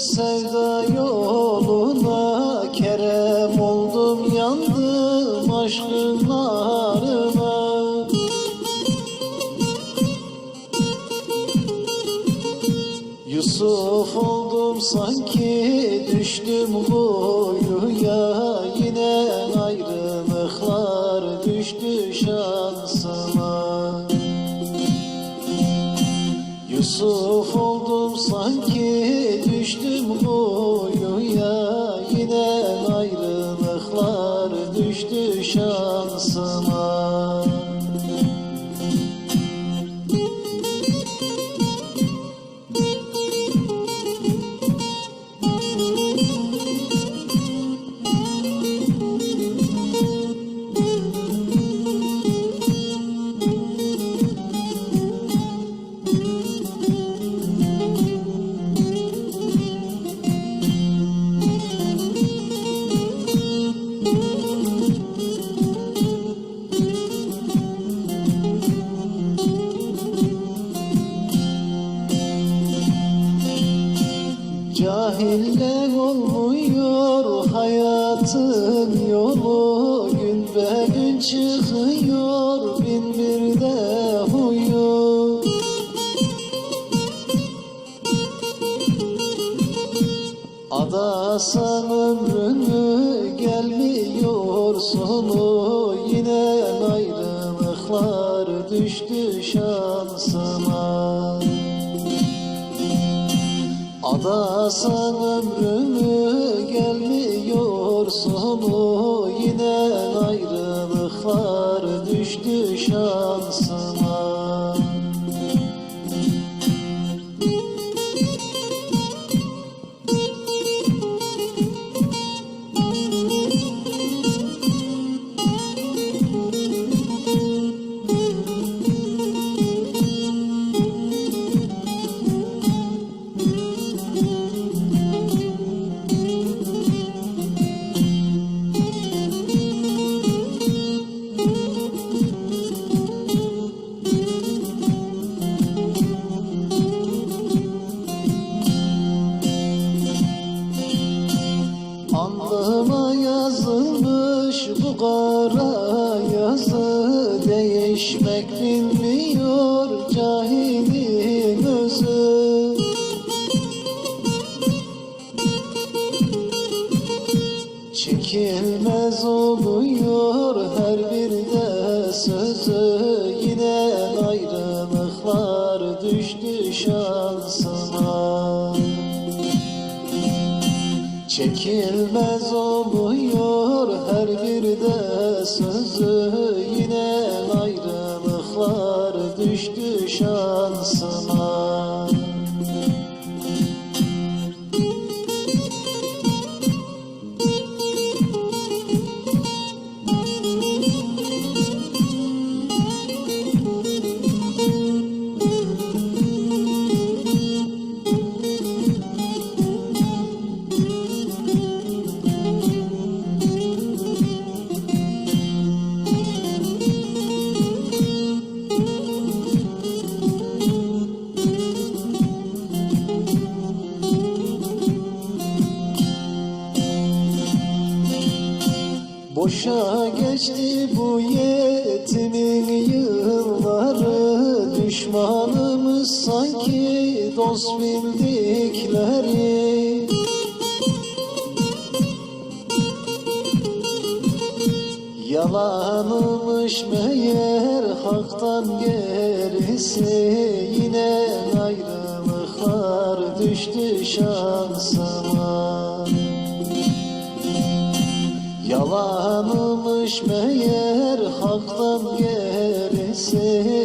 Sevda yoluna Kerem oldum yandım aşkın narına. Yusuf oldum sanki düştüm kuyuya Yine ayrılıklar düştü şansıma. Yusuf sanki düştüm kuyuya Yine ayrılıklar düştü şansıma Cahille olmuyor hayatın yolu. Gün be gün çıkıyor bin bir de huyu. Adasan ömrünü gelmiyor sonu. Yine ayrılıklar düştü şansıma Adasan ömrümü gelmiyor sonu Yine ayrılıklar düştü şansıma Değişmek bilmiyor cahilin özü. Çekilmez oluyor her bir de sözü. Yine ayrılıklar düştü şansıma. Çekilmez oluyor her bir de sözü düştü şansıma Boşa geçti bu yetimin yılları. Düşmanımız sanki dost bildikleri Yalanımış meğer haktan gerisi. Yine ayrılıklar düştü şansıma Yalanımış meğer haktan gerisi